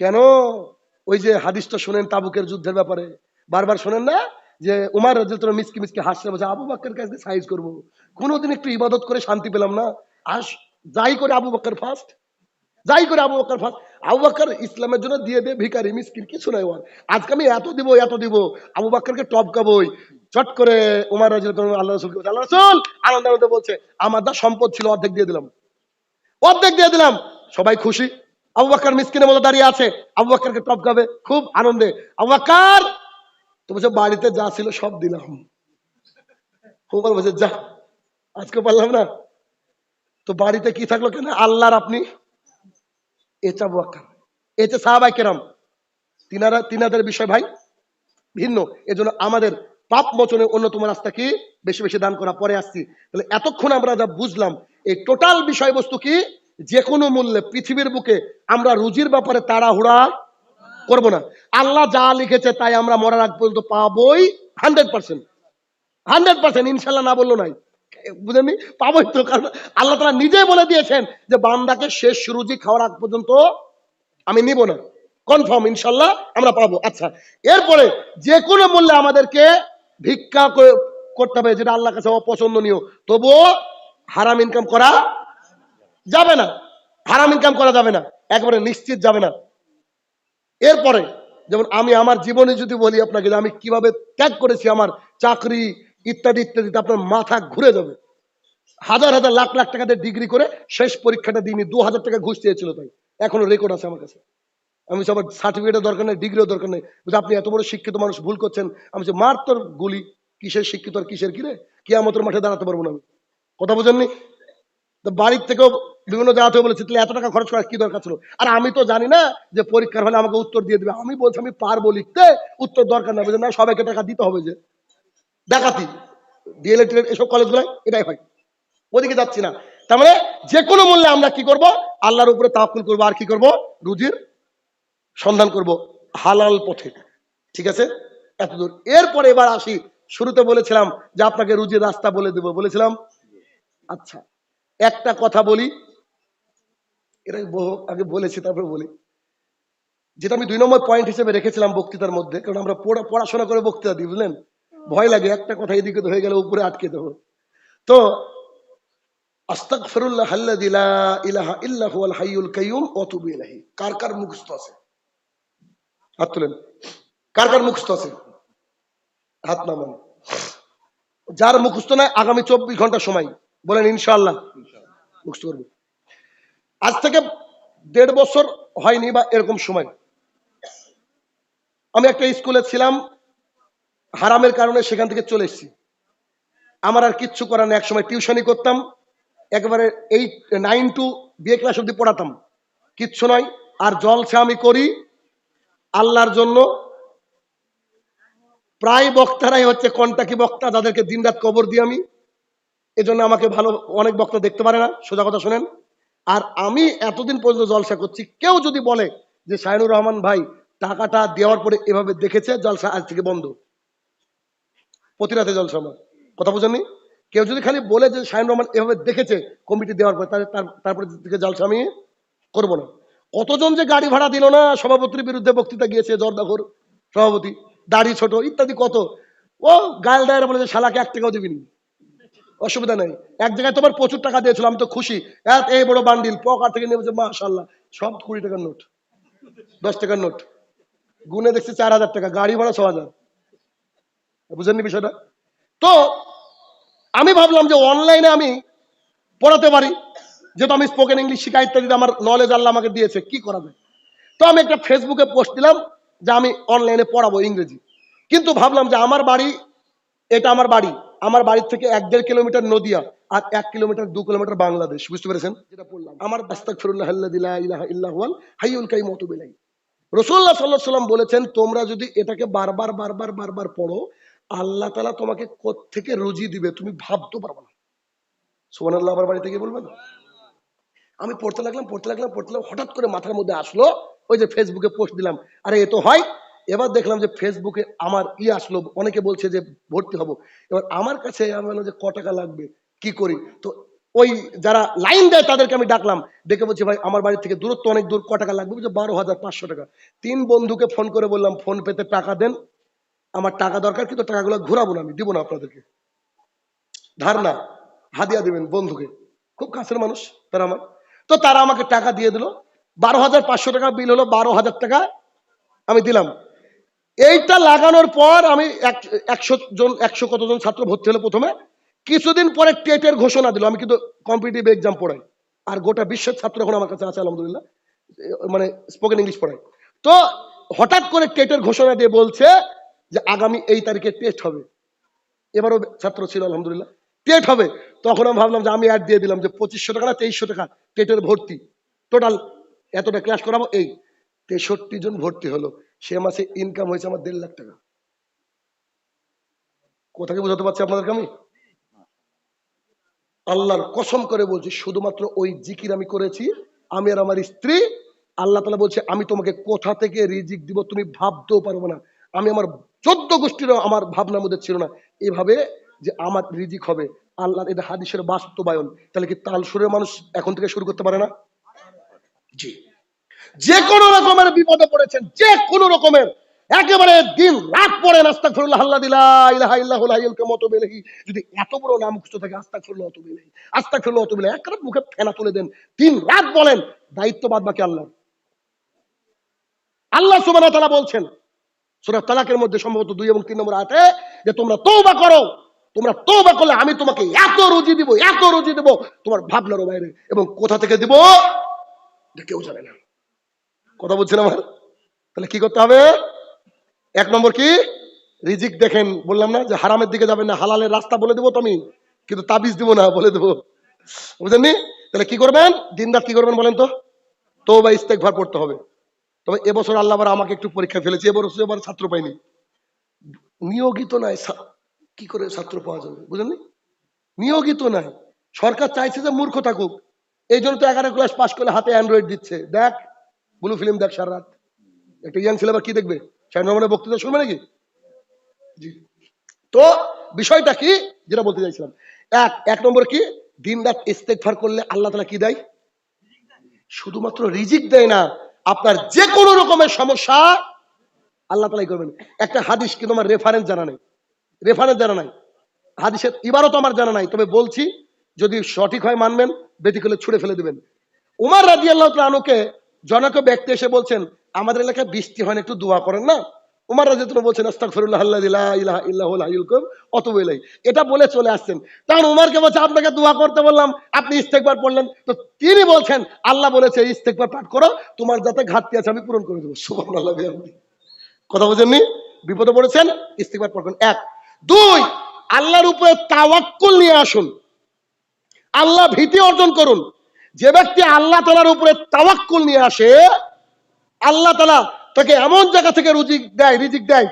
কেন? ওই যে হাদিসটা শোনেন তাবুকের যুদ্ধের ব্যাপারে। বারবার শোনেন না? যে উমার রাজু তোরা মিসকি মিসকি হাসছে বলছে আবু বাক্কার কাছে সাইজ করব। কোনোদিন একটু ইবাদত করে শান্তি পেলাম না। আস যাই করে আবু বাক্কার ফার্স্ট যাই করে আবু বাক্কার ফার্স্ট আবু বাক্কার ইসলামের জন্য দিয়ে দে ভিকারি মিসকিন কিছু নাই ওর। আজকে আমি এত দিব এত দিব আবু বাক্কারকে টপকাবই চট করে উমার রাজু আল্লাহ বলছে, আল্লাহ রসুল! আনন্দ আনন্দ বলছে আমার দা সম্পদ ছিল অর্ধেক দিয়ে দিলাম। অর্ধেক দিয়ে দিলাম। সবাই খুশি? আবু মিসকিনের মতো দাঁড়িয়ে আছে। আবু বাক্কারকে টপকাবে খুব আনন্দে। আবু তো বলছে বাড়িতে যা ছিল সব দিলাম। হুমার বলছে, যা, আজকে পারলাম না। তো বাড়িতে কি থাকল কেন? আল্লাহর আপনি। এটা সাহাবাই কেরাম। তিনারা, তিনাদের বিষয় ভাই, ভিন্ন। এজন্য আমাদের পাপ মোচনের অন্যতম রাস্তা কি? বেশি বেশি দান করা। পরে আসছি। তাহলে এতক্ষণ আমরা যা বুঝলাম, এই টোটাল বিষয়বস্তু কি? যে কোনো মূল্যে পৃথিবীর বুকে আমরা রুজির ব্যাপারে তাড়াহুড়া করব না। আল্লাহ যা লিখেছে তাই আমরা মরার আগ পর্যন্ত পাবই হান্ড্রেড পার্সেন্ট। হান্ড্রেড পার্সেন্ট, ইনশাল্লাহ না বলল নাই। বুঝেননি? পাবোই তো, কারণ আল্লাহ তারা নিজে বলে দিয়েছেন যে বান্দাকে শেষ রুজি খাওয়ার আগ পর্যন্ত আমি নিব না। কনফার্ম, ইনশাল্লাহ আমরা পাবো। আচ্ছা এরপরে যে কোনো মূল্যে আমাদেরকে ভিক্ষা করতে হবে, যেটা আল্লাহ কাছে অপছন্দনীয়। তবুও হারাম ইনকাম করা যাবে না। হারাম ইনকাম করা যাবে না। একবারে নিশ্চিত যাবে না। এরপরে, যেমন আমি আমার জীবনে যদি বলি আপনাকে যে আমি কীভাবে ত্যাগ করেছি আমার চাকরি ইত্যাদি ইত্যাদিতে আপনার মাথা ঘুরে যাবে। হাজার হাজার লাখ লাখ টাকা দিয়ে ডিগ্রি করে শেষ পরীক্ষাটা দিইনি, দু হাজার টাকা ঘুষ চেয়েছিল তাই। এখনও রেকর্ড আছে আমার কাছে। আমি আমার সার্টিফিকেটের দরকার নেই ডিগ্রিও দরকার নেই। আপনি এত বড় শিক্ষিত মানুষ, ভুল করছেন। আমি মার তোর গুলি। কিসের শিক্ষিত আর কিসের কিরে কি আমাদের মাঠে দাঁড়াতে পারব না আমি। কথা বোঝেননি? তো বাড়ির থেকেও বিভিন্ন জায়গা থেকে বলেছে, তাহলে এত টাকা খরচ করার কি দরকার ছিল? আর আমি তো জানি না যে পরীক্ষার হলে আমাকে উত্তর দিয়ে দেবে। আমি বলছি, আমি পারব লিখতে, উত্তর দরকার না। না? সবাইকে টাকা দিতে হবে যে, দেখাতি। ডিএলএড এসব কলেজগুলো এটাই হয়। ওদিকে যাচ্ছি না। তার মানে যে কোনো মূল্যে আমরা কি করব? আল্লাহর উপরে তাওয়াক্কুল করব আর কি করব? রুজির সন্ধান করব হালাল পথে। ঠিক আছে? এতদূর। এরপরে এবার আসি। শুরুতে বলেছিলাম যে আপনাকে রুজির রাস্তা বলে দেব। বলেছিলাম আচ্ছা একটা কথা বলি। এটা বহু আগে বলেছি, তারপরে বলি। যেটা আমি দুই নম্বর পয়েন্ট হিসেবে রেখেছিলাম বক্তৃতার মধ্যে, কারণ আমরা পড়াশোনা করে বক্তৃতা দিই, বুঝলেন? ভয় লাগে, একটা কথা এদিকে হয়ে গেলে উপরে আটকে দেবো। তো, আস্তাগফিরুল্লাহ আল্লাযী লা ইলাহা ইল্লা হুয়াল হাইয়ুল কাইয়ুম ওয়া তুবু ইলাইহি। কার কার আছে? হাত তুলেন। কার কার মুখস্থ আছে? হাত নামান। যার মুখস্থ নাই, আগামী চব্বিশ ঘণ্টা সময়। বলেন, ইনশাআল্লাহ। করব। আজ থেকে দেড় বছর হয়নি বা এরকম সময়। আমি একটা স্কুলে ছিলাম, হারামের কারণে সেখান থেকে চলে এসেছি। আমার আর কিচ্ছু করার নেই, একসময় টিউশনই করতাম, একেবারে eight nine to B A class অব্দি পড়াতাম। কিচ্ছু নয়, আর জলসা আমি করি আল্লাহর জন্য। প্রায় বক্তারাই হচ্ছে কন্টাকি বক্তা, যাদেরকে দিনরাত কবর দিই আমি। এজন্য আমাকে ভালো, অনেক বক্তা দেখতে পারে না, সোজা কথা শোনেন। আর আমি এতদিন পর্যন্ত জলসা করছি। কেউ যদি বলে যে শাহিনুর রহমান ভাই টাকাটা দেওয়ার পরে এভাবে দেখেছে, জলসা আজ থেকে বন্ধ। প্রতি রাতে জলসা কথা বুঝেননি? কেউ যদি খালি বলে যে শাহিন রহমান এভাবে দেখেছে কমিটি দেওয়ার পরে তারপরে থেকে জলসা আমি করব না। কতজন যে গাড়ি ভাড়া দিল না, সভাপতির বিরুদ্ধে বক্তৃতা গিয়েছে জর্দাখর সভাপতি, দাড়ি ছোট, ইত্যাদি কত। ও গায়েল দায়ের বলে যে শালাকে এক টাকাও দিবিনি। অসুবিধা নেই। এক জায়গায় তোমার প্রচুর টাকা দিয়েছিল, আমি তো খুশি। এক, এই বড় বান্ডিল পকার থেকে নেমেছে মাশাল্লাহ সব কুড়ি টাকার নোট দশ টাকার নোট গুনে দেখছি চার হাজার টাকা, গাড়ি ভাড়া ছ হাজার। বুঝেননি বিষয়টা? তো, আমি ভাবলাম যে অনলাইনে আমি পড়াতে পারি। যেহেতু আমি স্পোকেন ইংলিশ শিখা ইত্যাদিতে আমার নলেজ আল্লাহ আমাকে দিয়েছে, কি করা যায়? তো আমি একটা ফেসবুকে পোস্ট দিলাম যে আমি অনলাইনে পড়াবো ইংরেজি। কিন্তু ভাবলাম যে আমার বাড়ি, এটা আমার বাড়ি। আমার বাড়ির থেকে এক দেড় কিলোমিটার নদিয়া আর এক কিলোমিটার দু কিলোমিটার বাংলাদেশ বুঝতে পেরেছেন? যেটা পড়লাম আমার দাস্তাক ফিরুল্লাহ ইলাহা ইল্লাহুয়াল হাইয়ুল কাইয়ুম ওয়া তুবু রসুল্লাহ সাল্লাহ সাল্লাম বলেছেন তোমরা যদি এটাকে বারবার বারবার বারবার পড়ো আল্লাহ তালা তোমাকে থেকে রুজি দিবে তুমি ভাবতে পারবে না। সোমান আল্লাহ আবার বাড়িতে গিয়ে বলবেন? আমি পড়তে লাগলাম পড়তে লাগলাম পড়তে লাগলাম হঠাৎ করে মাথার মধ্যে আসলো ওই যে ফেসবুকে পোস্ট দিলাম আরে এ তো হয় এবার দেখলাম যে ফেসবুকে আমার ই আসলো, অনেকে বলছে যে ভর্তি হব। এবার আমার কাছে আমি বললাম যে, ক টাকা লাগবে? কি করি? তো ওই যারা লাইন দেয় তাদেরকে আমি ডাকলাম। ডেকে বলছি, ভাই, আমার বাড়ি থেকে দূরত্ব অনেক দূর, ক টাকা লাগবে? বলছে, বারো হাজার পাঁচশো টাকা। তিন বন্ধুকে ফোন করে বললাম, ফোন পেতে টাকা দেন। আমার টাকা দরকার, কিন্তু টাকাগুলো ঘুরাবো না আমি, দিব না আপনাদেরকে। ধার না হাদিয়া দিবেন বন্ধুকে। খুব কাছের মানুষ তারা আমার। তো তারা আমাকে টাকা দিয়ে দিল। বারো হাজার পাঁচশো টাকা বিল হলো, বারো হাজার টাকা আমি দিলাম। এইটা লাগানোর পর আমি এক- একশো জন, একশো কতজন ছাত্র ভর্তি হলো প্রথমে। কিছুদিন পরে টেটের ঘোষণা দিল, আমি কিন্তু কম্পিটিটিভ এক্সাম পড়াই। আর গোটা বিশ্বের ছাত্র এখন আমার কাছে আছে, আলহামদুলিল্লাহ। মানে স্পোকেন ইংলিশ পড়াই। তো হঠাৎ করে টেটের ঘোষণা দিয়ে বলছে যে আগামী এই তারিখে টেস্ট হবে। এবারও ছাত্র ছিল, আলহামদুলিল্লাহ। টেট হবে। তখন আমি ভাবলাম যে আমি অ্যাড দিয়ে দিলাম যে পঁচিশশো টাকা না তেইশশো টাকা টেটের ভর্তি। টোটাল এতটা ক্লাস করাবো? এই। তেষট্টি জন ভর্তি হলো। সে মাসে ইনকাম হয়েছে আমার দেড় লাখ টাকা। কোথাকে বোঝাতে পারছি আপনাদেরকে আমি? আল্লাহর কসম করে বলছি, শুধুমাত্র ওই জিকির আমি করেছি, আমি আর আমার স্ত্রী, আল্লাহ তালা বলছে, আমি তোমাকে কোথা থেকে রিজিক দিব তুমি ভাবতেও পারব না। আমি আমার চোদ্দ গোষ্ঠীরও আমার ভাবনার মধ্যে ছিল না। এভাবে যে আমার রিজিক হবে আল্লাহ এটা হাদিসের বাস্তবায়ন, তাহলে কি তাল সুরের মানুষ এখন থেকে শুরু করতে পারে না? জি। যে কোনো রকমের বিপদে পড়েছেন, যে কোনো রকমের। একেবারে দিন রাত পড়েন আস্তাগফিরুল্লাহ, আল্লাহ দিলা ইলাহা ইল্লাহুল হাইয়ুল কাইয়ুম বেলহি যদি এত বড় নাম মুখস্থ থাকে, আস্তাগফিরুল্লাহ, অত বেলহি আস্তাগফিরুল্লাহ, অত বেলহি একবার মুখে ফেনা তুলে দেন, দিন রাত বলেন দায়িত্ব বাদ বাকি আল্লাহ আল্লাহ সুবহানাহু ওয়া তাআলা বলছেন, সূরা তালাকের মধ্যে সম্ভবত দুই এবং তিন নম্বর আয়াতে, যে তোমরা তওবা করো, তোমরা তওবা করলে আমি তোমাকে এত রুজি দিব, এত রুজি দিব, তোমার ভাবনারও বাইরে। এবং কোথা থেকে দিব? কেউ জানে না। কথা বলছেন আমার তাহলে কি করতে হবে? এক নম্বর কি? রিজিক দেখেন, বললাম না যে হারামের দিকে যাবেন না, হালালের রাস্তা বলে দেবো তো আমি, কিন্তু তাবিজ দিব না, বলে দেবো। বুঝলেননি তাহলে কি করবেন? দিন কি করবেন বলেন তো? তো বা ইস্তেকভার পড়তে হবে। তবে এবছর আল্লাহ আমাকে একটু পরীক্ষা ফেলেছে এবছর ছাত্র পাইনি। নিয়োগিত নাই কি করে ছাত্র পাওয়া যাবে বুঝলেন নিয়োগিত নাই। সরকার চাইছে যে মূর্খ থাকুক। এই জন্য তো এগারো ক্লাস পাশ করলে হাতে অ্যান্ড্রয়েড দিচ্ছে। দেখ ব্লু ফিল্ম দেখ সারা রাত। একটা ইয়াং ছেলে কি দেখবে? সাড়ে নয় বক্তৃতা শুনবে নাকি? তো বিষয়টা কি? যেটা বলতে চাইছিলাম। এক এক নম্বর কি? দিন রাত ইস্তেকফার করলে আল্লাহ তালা কি দেয়? শুধুমাত্র রিজিক দেয় না, আপনার যে কোনো রকমের সমস্যা আল্লাহ তালাই করবেন। একটা হাদিস কিন্তু আমার রেফারেন্স জানা নেই? রেফারেন্স জানা নাই। হাদিসের তো আমার জানা নাই। তবে বলছি, যদি সঠিক হয় মানবেন বেদিকলে ছুড়ে ফেলে দেবেন। উমার রাজি আল্লাহ আনুকে জনক ব্যক্তি এসে বলছেন, আমাদের এলাকায় বৃষ্টি হয় না, একটু দোয়া করেন না। উমার রাজি তুমি বলছেন অত বলেই এটা বলে চলে আসছেন। তখন উমারকে বলছে, আপনাকে দোয়া করতে বললাম, আপনি ইস্তেকবার পড়লেন। তো তিনি বলছেন, আল্লাহ বলেছে ইস্তেকবার পাঠ করো, তোমার যাতে ঘাটতি আছে আমি পূরণ করে দেবো। বিহামদিহি। কথা বোঝেননি? বিপদে পড়েছেন ইস্তেকবার পড়বেন এক। দুই, আল্লাহর উপরে তাওয়াক্কুল নিয়ে আসুন। আল্লাহ ভীতি অর্জন করুন। যে ব্যক্তি আল্লাহ তালার উপরে তাওয়াক্কুল নিয়ে আসে, আল্লাহ তালা তাকে এমন জায়গা থেকে রুজিক দেয়, রিজিক দেয়,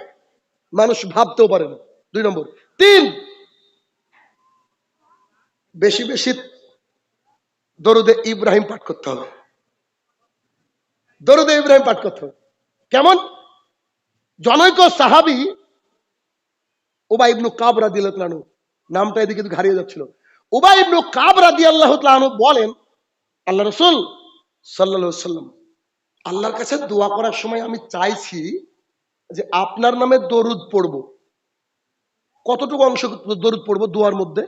মানুষ ভাবতেও পারে না। দুই নম্বর। তিন, বেশি বেশি দরুদে ইব্রাহিম পাঠ করতে হবে। দরুদে ইব্রাহিম পাঠ করতে হবে। কেমন? জনৈক সাহাবি ওবা ইবনু কাবরা দিল নামটা এদিকে হারিয়ে যাচ্ছিল। ওবা ইবনু কাবরা দিয়ে আল্লাহ বলেন আল্লাহ রসুল সাল্লা সাল্লাম আল্লাহর কাছে দোয়া করার সময় আমি চাইছি যে আপনার নামে দরুদ পড়ব। কতটুকু অংশ দরুদ পড়ব দোয়ার মধ্যে?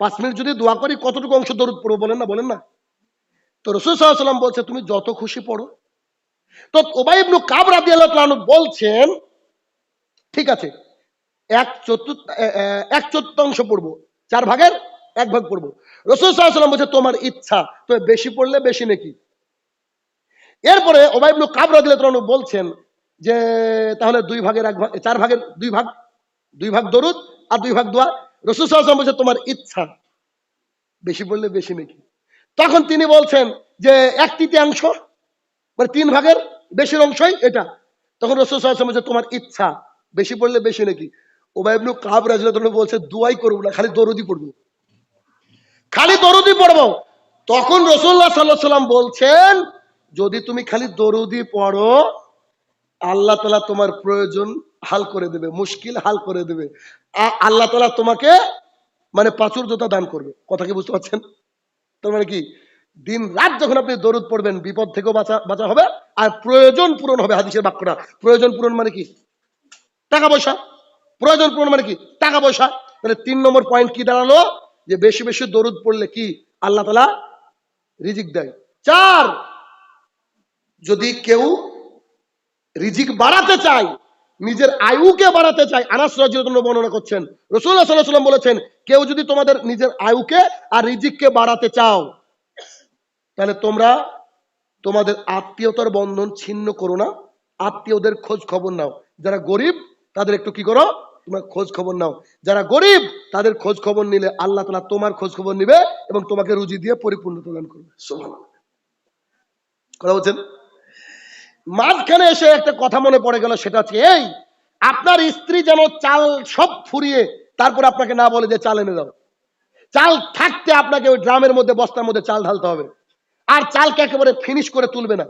পাঁচ মিনিট যদি দোয়া করি, কতটুকু অংশ দরুদ পড়ব বলেন না বলেন না? তো রসুল সাল্লাম বলছে, তুমি যত খুশি পড়ো। তো ওবাই ইবনু কাবরা দিয়ে আল্লাহ বলছেন, ঠিক আছে, এক চতুর্থ এক চতুর্থাংশ পড়ব। চার ভাগের এক ভাগ পড়ব। রসুল সাল্লাম বলছে, তোমার ইচ্ছা তো বেশি পড়লে বেশি নাকি? এরপরে ওবাইবনু কাবরা দিলে তখন বলছেন যে, তাহলে দুই ভাগের এক ভাগ, চার ভাগের দুই ভাগ দুই ভাগ দরুদ আর দুই ভাগ দোয়া। রসুল সাল্লাম বলছে, তোমার ইচ্ছা, বেশি পড়লে বেশি নাকি? তখন তিনি বলছেন যে, এক তৃতীয়াংশ মানে তিন ভাগের বেশির অংশই এটা। তখন রসুল সাল্লাম বলছে, তোমার ইচ্ছা, বেশি পড়লে বেশি নাকি? ওবাইবনু কাব রাজুল্লাহ বলছে, দুয়াই করব না, খালি দরুদি পড়ব। খালি দরুদি পড়ব। তখন রসুল্লাহ সাল্লাহ সাল্লাম বলছেন, যদি তুমি খালি দরুদি পড়ো, আল্লাহ তালা তোমার প্রয়োজন হাল করে দেবে, মুশকিল হাল করে দেবে। আল্লাহ তালা তোমাকে মানে প্রাচুর্যতা দান করবে। কথা কি বুঝতে পারছেন? তার মানে কি? দিন রাত যখন আপনি দরুদ পড়বেন, বিপদ থেকেও বাঁচা বাঁচা হবে, আর প্রয়োজন পূরণ হবে হাদিসের বাক্যটা। প্রয়োজন পূরণ মানে কি? টাকা পয়সা। প্রয়োজন পূরণ মানে কি? টাকা পয়সা। তাহলে তিন নম্বর পয়েন্ট কি দাঁড়াল? যে বেশি বেশি দরুদ পড়লে কি আল্লাহ তালা রিজিক দেয়? চার, যদি কেউ রিজিক বাড়াতে চায়, নিজের আয়ুকে বাড়াতে চায়, আনাস রাজিউল্লাহ বর্ণনা করছেন রসুল্লাহ সাল্লাহ বলেছেন, কেউ যদি তোমাদের নিজের আয়ুকে আর রিজিককে বাড়াতে চাও, তাহলে তোমরা তোমাদের আত্মীয়তার বন্ধন ছিন্ন করো না, আত্মীয়দের খোঁজ খবর নাও। যারা গরিব, তাদের একটু কি করো? তোমরা খোঁজ খবর নাও। যারা গরিব, তাদের খোঁজ খবর নিলে আল্লাহ তালা তোমার খোঁজ খবর নিবে এবং তোমাকে রুজি দিয়ে পরিপূর্ণ প্রদান করবে। কথা বলছেন? মাঝখানে এসে একটা কথা মনে পড়ে গেল, সেটা হচ্ছে এই, আপনার স্ত্রী যেন চাল সব ফুরিয়ে তারপর আপনাকে না বলে যে চাল এনে দাও। চাল থাকতে আপনাকে ওই ড্রামের মধ্যে, বস্তার মধ্যে চাল ঢালতে হবে। আর চালকে একেবারে ফিনিশ করে তুলবে না।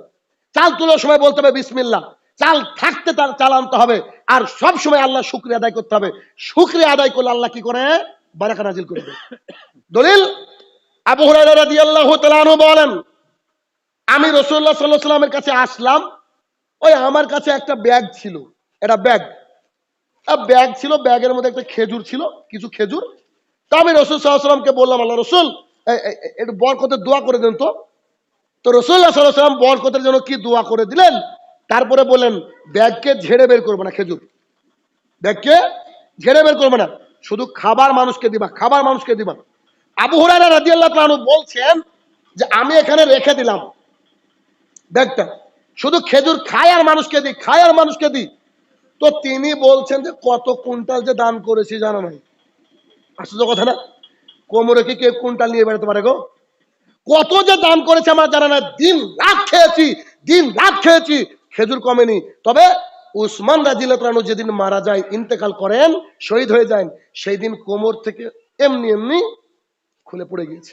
চাল তোলার সময় বলতে হবে বিসমিল্লাহ। চাল থাকতে তার চাল আনতে হবে। আর সব সময় আল্লাহ শুক্রিয়া আদায় করতে হবে। শুক্রিয়া আদায় করলে আল্লাহ কি করে? বারাকা নাজিল করবে দলিল, আবু হুরায়রা রাদিয়াল্লাহু তাআলা বলেন, আমি রাসূলুল্লাহ সাল্লাল্লাহু আলাইহি সাল্লামের কাছে আসলাম, ওই আমার কাছে একটা ব্যাগ ছিল। এটা ব্যাগ। ব্যাগ ছিল, ব্যাগের মধ্যে একটা খেজুর ছিল, কিছু খেজুর। তা আমি রসুল সাল্লামকে বললাম, আল্লাহ রসুল একটু বরকতের দোয়া করে দেন তো। তো রসুল্লাহ সাল্লাম বরকতের জন্য কি দোয়া করে দিলেন? তারপরে বললেন, ব্যাগকে ঝেড়ে বের করবে না, খেজুর। ব্যাগকে ঝেড়ে বের করবে না, শুধু খাবার মানুষকে দিবা, খাবার মানুষকে দিবা। আবু রাদিয়াল্লাহু তাআলা বলছেন যে, আমি এখানে রেখে দিলাম ব্যাগটা। শুধু খেজুর খায় আর মানুষকে দিই খায় আর মানুষকে দিই। তো তিনি বলছেন যে, কত কুইন্টাল যে দান করেছি জানো নাই? আশ্চর্য কথা না? কোমরে কি কে কুইন্টাল নিয়ে বেড়াতে পারে গো? কত যে দান করেছে আমার জানা না দিন রাত খেয়েছি, দিন রাত খেয়েছি। খেজুর কমেনি। তবে উসমান রাজিল্লাহ যেদিন মারা যায়, ইন্তেকাল করেন, শহীদ হয়ে যায় সেই দিন কোমর থেকে এমনি এমনি খুলে পড়ে গিয়েছে।